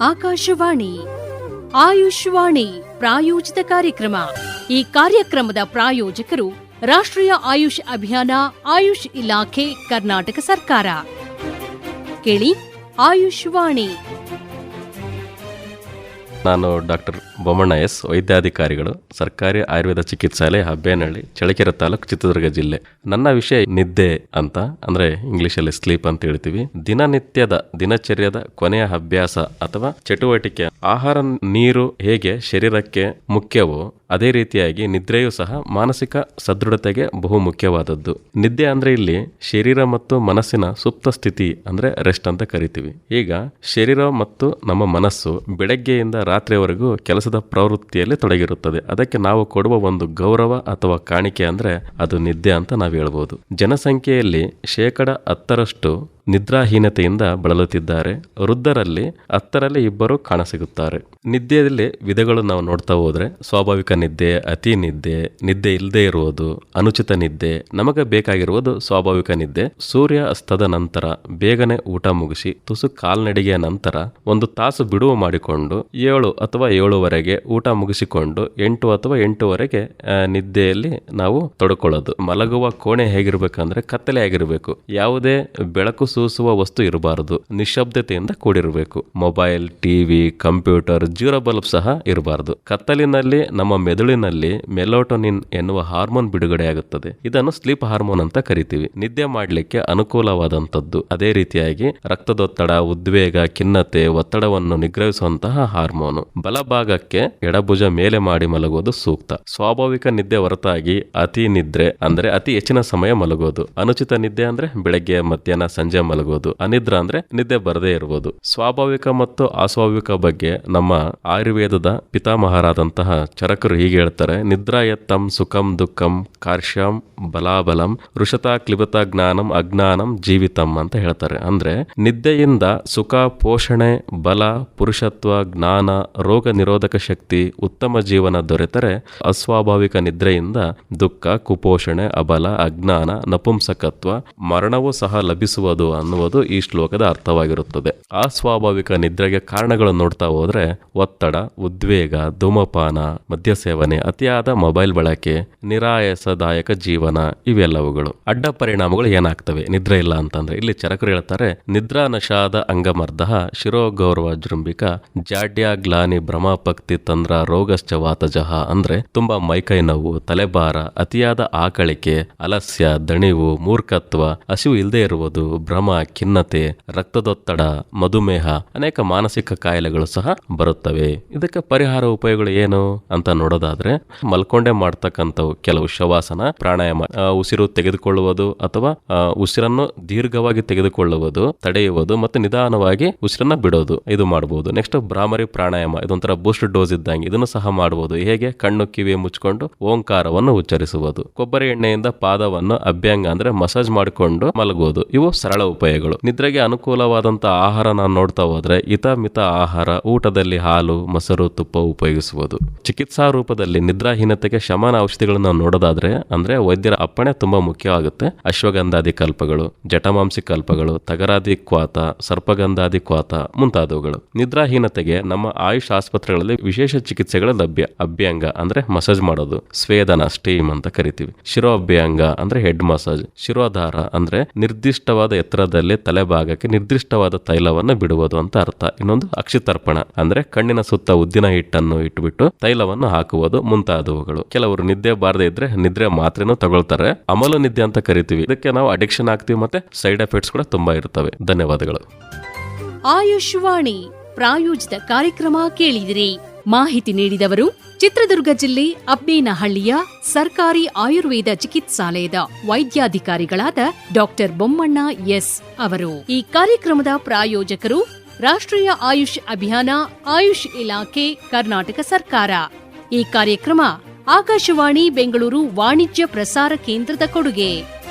ಆಕಾಶವಾಣಿ, ಆಯುಷ್ವಾಣಿ ಪ್ರಾಯೋಜಿತ ಕಾರ್ಯಕ್ರಮ. ಈ ಕಾರ್ಯಕ್ರಮದ ಪ್ರಾಯೋಜಕರು ರಾಷ್ಟ್ರೀಯ ಆಯುಷ್ ಅಭಿಯಾನ, ಆಯುಷ್ ಇಲಾಖೆ, ಕರ್ನಾಟಕ ಸರ್ಕಾರ. ಕೇಳಿ ಆಯುಷ್ವಾಣಿ. ನಾನು ಡಾಕ್ಟರ್ ಬೊಮ್ಮಣ್ಣ ಎಸ್, ವೈದ್ಯಾಧಿಕಾರಿಗಳು, ಸರ್ಕಾರಿ ಆಯುರ್ವೇದ ಚಿಕಿತ್ಸಾಲಯ ಹಬ್ಬೇನಹಳ್ಳಿ ಚಳಕೆರೆ ತಾಲೂಕು ಚಿತ್ರದುರ್ಗ ಜಿಲ್ಲೆ. ನನ್ನ ವಿಷಯ ನಿದ್ದೆ ಅಂತ, ಅಂದ್ರೆ ಇಂಗ್ಲಿಷಲ್ಲಿ ಸ್ಲೀಪ್ ಅಂತ ಹೇಳ್ತೀವಿ. ದಿನನಿತ್ಯದ ದಿನಚರ್ಯದ ಕೊನೆಯ ಅಭ್ಯಾಸ ಅಥವಾ ಚಟುವಟಿಕೆ, ಆಹಾರ, ನೀರು ಹೇಗೆ ಶರೀರಕ್ಕೆ ಮುಖ್ಯವೋ, ಅದೇ ರೀತಿಯಾಗಿ ನಿದ್ರೆಯೂ ಸಹ ಮಾನಸಿಕ ಸದೃಢತೆಗೆ ಬಹು ಮುಖ್ಯವಾದದ್ದು. ನಿದ್ದೆ ಅಂದ್ರೆ ಇಲ್ಲಿ ಶರೀರ ಮತ್ತು ಮನಸ್ಸಿನ ಸುಪ್ತ ಸ್ಥಿತಿ, ಅಂದ್ರೆ ರೆಸ್ಟ್ ಅಂತ ಕರಿತೀವಿ. ಈಗ ಶರೀರ ಮತ್ತು ನಮ್ಮ ಮನಸ್ಸು ಬೆಳಗ್ಗೆಯಿಂದ ರಾತ್ರಿವರೆಗೂ ಕೆಲಸದ ಪ್ರವೃತ್ತಿಯಲ್ಲಿ ತೊಡಗಿರುತ್ತದೆ. ಅದಕ್ಕೆ ನಾವು ಕೊಡುವ ಒಂದು ಗೌರವ ಅಥವಾ ಕಾಣಿಕೆ ಅಂದರೆ ಅದು ನಿದ್ದೆ ಅಂತ ನಾವು ಹೇಳ್ಬೋದು. ಜನಸಂಖ್ಯೆಯಲ್ಲಿ ಶೇಕಡ ಹತ್ತರಷ್ಟು ನಿದ್ರಾಹೀನತೆಯಿಂದ ಬಳಲುತ್ತಿದ್ದಾರೆ. ವೃದ್ಧರಲ್ಲಿ ಹತ್ತರಲ್ಲಿ ಇಬ್ಬರು ಕಾಣಸಿಗುತ್ತಾರೆ. ನಿದ್ದೆಯಲ್ಲಿ ವಿಧಗಳು ನಾವು ನೋಡ್ತಾ ಹೋದ್ರೆ, ಸ್ವಾಭಾವಿಕ ನಿದ್ದೆ, ಅತಿ ನಿದ್ದೆ ನಿದ್ದೆ ಇಲ್ಲದೆ ಇರುವುದು, ಅನುಚಿತ ನಿದ್ದೆ, ನಮಗೆ ಬೇಕಾಗಿರುವುದು ಸ್ವಾಭಾವಿಕ ನಿದ್ದೆ. ಸೂರ್ಯ ಅಸ್ತದ ನಂತರ ಬೇಗನೆ ಊಟ ಮುಗಿಸಿ ತುಸು ಕಾಲ್ನಡಿಗೆಯ ನಂತರ ಒಂದು ತಾಸು ಬಿಡುವು ಮಾಡಿಕೊಂಡು ಏಳು ಅಥವಾ ಏಳುವರೆಗೆ ಊಟ ಮುಗಿಸಿಕೊಂಡು ಎಂಟು ಅಥವಾ ಎಂಟುವರೆಗೆ ನಿದ್ದೆಯಲ್ಲಿ ನಾವು ತೊಡ್ಕೊಳ್ಳೋದು. ಮಲಗುವ ಕೋಣೆ ಹೇಗಿರ್ಬೇಕಂದ್ರೆ ಕತ್ತಲೆ ಆಗಿರಬೇಕು. ಯಾವುದೇ ಬೆಳಕು ಸೂಸುವ ವಸ್ತು ಇರಬಾರದು. ನಿಶಬ್ದತೆಯಿಂದ ಕೂಡಿರಬೇಕು. Mobile, TV, computer zero bulb ಸಹ ಇರಬಾರದು. ಕತ್ತಲಿನಲ್ಲಿ, ನಮ್ಮ ಮೆದುಳಿನಲ್ಲಿ ಮೆಲೋಟೋನಿನ್ ಎನ್ನುವ ಹಾರ್ಮೋನ್ ಬಿಡುಗಡೆಯಾಗುತ್ತದೆ. ಇದನ್ನು ಸ್ಲೀಪ್ ಹಾರ್ಮೋನ್ ಅಂತ ಕರಿತೀವಿ. ನಿದ್ದೆ ಮಾಡಲಿಕ್ಕೆ ಅನುಕೂಲವಾದಂತದ್ದು ಅದೇ ರೀತಿಯಾಗಿ ರಕ್ತದೊತ್ತಡ, ಉದ್ವೇಗ, ಖಿನ್ನತೆ, ಒತ್ತಡವನ್ನು ನಿಗ್ರಹಿಸುವಂತಹ ಹಾರ್ಮೋನು. ಬಲಭಾಗಕ್ಕೆ ಎಡಭುಜ ಮೇಲೆ ಮಾಡಿ ಮಲಗುವುದು ಸೂಕ್ತ. ಸ್ವಾಭಾವಿಕ ನಿದ್ದೆ ಹೊರತಾಗಿ ಅತಿ ನಿದ್ರೆ, ಅಂದ್ರೆ ಅತಿ ಹೆಚ್ಚಿನ ಸಮಯ ಮಲಗೋದು ಅನುಚಿತ ನಿದ್ದೆ ಅಂದ್ರೆ ಬೆಳಗ್ಗೆ, ಮಧ್ಯಾಹ್ನ, ಸಂಜೆ ಮಲಗೋದು, ಅನಿದ್ರ ಅಂದ್ರೆ ನಿದ್ದೆ ಬರದೇ ಇರಬಹುದು ಸ್ವಾಭಾವಿಕ ಮತ್ತು ಅಸ್ವಾಭಾವಿಕ ಬಗ್ಗೆ ನಮ್ಮ ಆಯುರ್ವೇದದ ಪಿತಾಮಹರಾದಂತಹ ಚರಕರು ಹೀಗೆ ಹೇಳ್ತಾರೆ ನಿದ್ರಾಯತ್ತಂ ಸುಖಂ ದುಃಖಂ ಕಾರ್ಶ್ಯಂ ಬಲಾಬಲಂ ಋಷತಾ ಕ್ಲಿಬತ ಜ್ಞಾನಂ ಅಜ್ಞಾನಂ ಜೀವಿತಂ ಅಂತ ಹೇಳ್ತಾರೆ. ಅಂದ್ರೆ ನಿದ್ದೆಯಿಂದ ಸುಖ, ಪೋಷಣೆ, ಬಲ, ಪುರುಷತ್ವ, ಜ್ಞಾನ, ರೋಗ ನಿರೋಧಕ ಶಕ್ತಿ, ಉತ್ತಮ ಜೀವನ ದೊರೆತರೆ ಅಸ್ವಾಭಾವಿಕ ನಿದ್ರೆಯಿಂದ ದುಃಖ, ಕುಪೋಷಣೆ, ಅಬಲ, ಅಜ್ಞಾನ, ನಪುಂಸಕತ್ವ ಮರಣವೂ ಸಹ ಲಭಿಸುವುದು ಅನ್ನುವುದು ಈ ಶ್ಲೋಕದ ಅರ್ಥವಾಗಿರುತ್ತದೆ. ಅಸ್ವಾಭಾವಿಕ ನಿದ್ರೆಗೆ ಕಾರಣಗಳನ್ನು ನೋಡ್ತಾ ಹೋದ್ರೆ ಒತ್ತಡ, ಉದ್ವೇಗ, ಧೂಮಪಾನ ಮದ್ಯ ಸೇವನೆ ಅತಿಯಾದ ಮೊಬೈಲ್ ಬಳಕೆ, ನಿರಾಯಾಸದಾಯಕ ಜೀವನ ಇವೆಲ್ಲವುಗಳು. ಅಡ್ಡ ಪರಿಣಾಮಗಳು ಏನಾಗ್ತವೆ? ನಿದ್ರೆ ಇಲ್ಲ ಅಂತಂದ್ರೆ. ಇಲ್ಲಿ ಚರಕರು ಹೇಳ್ತಾರೆ ನಿದ್ರಾ ನಶಾದ ಅಂಗಮರ್ಧ ಶಿರೋಗೌರವ ಜೃಂಬಿಕ ಜಾಡ್ಯ ಗ್ಲಾನಿ ಭ್ರಮಾಪಕ್ತಿ ತಂದ್ರ ರೋಗಶ್ಚ ವಾತಜಃ ಅಂದ್ರೆ ತುಂಬಾ ಮೈಕೈ ನೋವು, ತಲೆಭಾರ, ಅತಿಯಾದ ಆಕಳಿಕೆ, ಅಲಸ್ಯ, ದಣಿವು, ಮೂರ್ಖತ್ವ, ಹಸಿವು ಇಲ್ಲದೆ ಇರುವುದು ಖಿನ್ನತೆ, ರಕ್ತದೊತ್ತಡ, ಮಧುಮೇಹ ಅನೇಕ ಮಾನಸಿಕ ಕಾಯಿಲೆಗಳು ಸಹ ಬರುತ್ತವೆ. ಇದಕ್ಕೆ ಪರಿಹಾರ ಉಪಾಯಗಳು ಏನು ಅಂತ ನೋಡೋದಾದ್ರೆ, ಮಲ್ಕೊಂಡೆ ಮಾಡ್ತಕ್ಕಂಥವು ಕೆಲವು ಶವಾಸನ, ಪ್ರಾಣಾಯಾಮ ಉಸಿರು ತೆಗೆದುಕೊಳ್ಳುವುದು ಅಥವಾ ಉಸಿರನ್ನು ದೀರ್ಘವಾಗಿ ತೆಗೆದುಕೊಳ್ಳುವುದು, ತಡೆಯುವುದು ಮತ್ತು ನಿಧಾನವಾಗಿ ಉಸಿರನ್ನ ಬಿಡೋದು. ಇದು ಮಾಡಬಹುದು ನೆಕ್ಸ್ಟ್ ಭ್ರಾಮರಿ ಪ್ರಾಣಾಯಾಮ, ಇದೊಂಥರ ಬೂಸ್ಟ್ ಡೋಸ್ ಇದ್ದಂಗೆ ಇದನ್ನು ಸಹ ಮಾಡಬಹುದು ಹೇಗೆ? ಕಣ್ಣು ಕಿವಿ ಮುಚ್ಕೊಂಡು ಓಂಕಾರವನ್ನು ಉಚ್ಚರಿಸುವುದು. ಕೊಬ್ಬರಿ ಎಣ್ಣೆಯಿಂದ ಪಾದವನ್ನು ಅಭ್ಯಂಗ ಅಂದ್ರೆ ಮಸಾಜ್ ಮಾಡಿಕೊಂಡು ಮಲಗುವುದು. ಇವು ಸರಳ ಉಪಾಯಗಳು ನಿದ್ರೆಗೆ ಅನುಕೂಲವಾದಂತಹ ಆಹಾರ ನಾನು ನೋಡ್ತಾ ಹೋದ್ರೆ ಹಿತ ಮಿತ ಆಹಾರ, ಊಟದಲ್ಲಿ ಹಾಲು, ಮೊಸರು, ತುಪ್ಪ ಉಪಯೋಗಿಸುವುದು. ಚಿಕಿತ್ಸಾ ರೂಪದಲ್ಲಿ ನಿದ್ರಾಹೀನತೆಗೆ ಶಮನ ಔಷಧಿಗಳನ್ನು ನಾವು ನೋಡೋದಾದ್ರೆ, ಅಂದ್ರೆ ವೈದ್ಯರ ಅಪ್ಪಣೆ ತುಂಬಾ ಮುಖ್ಯವಾಗುತ್ತೆ. ಅಶ್ವಗಂಧಾದಿ ಕಲ್ಪಗಳು ಜಟಮಾಂಸಿ ಕಲ್ಪಗಳು, ತಗರಾದಿ ಕ್ವಾತ, ಸರ್ಪಗಂಧಾದಿ ಕ್ವಾತ ಮುಂತಾದವುಗಳು. ನಿದ್ರಾಹೀನತೆಗೆ ನಮ್ಮ ಆಯುಷ್ ಆಸ್ಪತ್ರೆಗಳಲ್ಲಿ ವಿಶೇಷ ಚಿಕಿತ್ಸೆಗಳು ಲಭ್ಯ. ಅಭ್ಯಂಗ ಅಂದ್ರೆ ಮಸಾಜ್ ಮಾಡೋದು. ಸ್ವೇದನ, ಸ್ಟೀಮ್ ಅಂತ ಕರಿತೀವಿ. ಶಿರೋ ಅಭ್ಯಂಗ ಅಂದ್ರೆ ಹೆಡ್ ಮಸಾಜ್. ಶಿರೋಧಾರ ಅಂದ್ರೆ ನಿರ್ದಿಷ್ಟವಾದ ಎತ್ತರದಲ್ಲಿ ತಲೆಭಾಗಕ್ಕೆ ನಿರ್ದಿಷ್ಟವಾದ ತೈಲವನ್ನು ಬಿಡುವುದು ಅಂತ ಅರ್ಥ. ಇನ್ನೊಂದು ಅಕ್ಷಿತರ್ಪಣ, ಅಂದ್ರೆ ಕಣ್ಣಿನ ಸುತ್ತ ಉದ್ದಿನ ಹಿಟ್ಟನ್ನು ಇಟ್ಬಿಟ್ಟು ತೈಲವನ್ನು ಹಾಕುವುದು ಮುಂತಾದವುಗಳು. ಕೆಲವರು ನಿದ್ದೆ ಬಾರದೇ ಇದ್ರೆ ನಿದ್ರೆ ಮಾತ್ರೆನೂ ತಗೊಳ್ತಾರೆ. ಅಮಲು ನಿದ್ದೆ ಅಂತ ಕರಿತೀವಿ. ಇದಕ್ಕೆ ನಾವು ಅಡಿಕ್ಷನ್ ಆಗ್ತೀವಿ ಮತ್ತೆ ಸೈಡ್ ಎಫೆಕ್ಟ್ಸ್ ಕೂಡ ತುಂಬಾ ಇರ್ತವೆ. ಧನ್ಯವಾದಗಳು. ಆಯುಷ್ವಾಣಿ, ಪ್ರಾಯೋಜಿತ ಕಾರ್ಯಕ್ರಮ ಕೇಳಿದಿರಿ. ಮಾಹಿತಿ ನೀಡಿದವರು ಚಿತ್ರದುರ್ಗ ಜಿಲ್ಲೆ ಅಬ್ಬೇನಹಳ್ಳಿಯ ಸರ್ಕಾರಿ ಆಯುರ್ವೇದ ಚಿಕಿತ್ಸಾಲಯದ ವೈದ್ಯಾಧಿಕಾರಿಗಳಾದ ಡಾಕ್ಟರ್ ಬೊಮ್ಮಣ್ಣ ಎಸ್ ಅವರು. ಈ ಕಾರ್ಯಕ್ರಮದ ಪ್ರಾಯೋಜಕರು ರಾಷ್ಟ್ರೀಯ ಆಯುಷ್ ಅಭಿಯಾನ, ಆಯುಷ್ ಇಲಾಖೆ, ಕರ್ನಾಟಕ ಸರ್ಕಾರ. ಈ ಕಾರ್ಯಕ್ರಮ ಆಕಾಶವಾಣಿ ಬೆಂಗಳೂರು ವಾಣಿಜ್ಯ ಪ್ರಸಾರ ಕೇಂದ್ರದ ಕೊಡುಗೆ.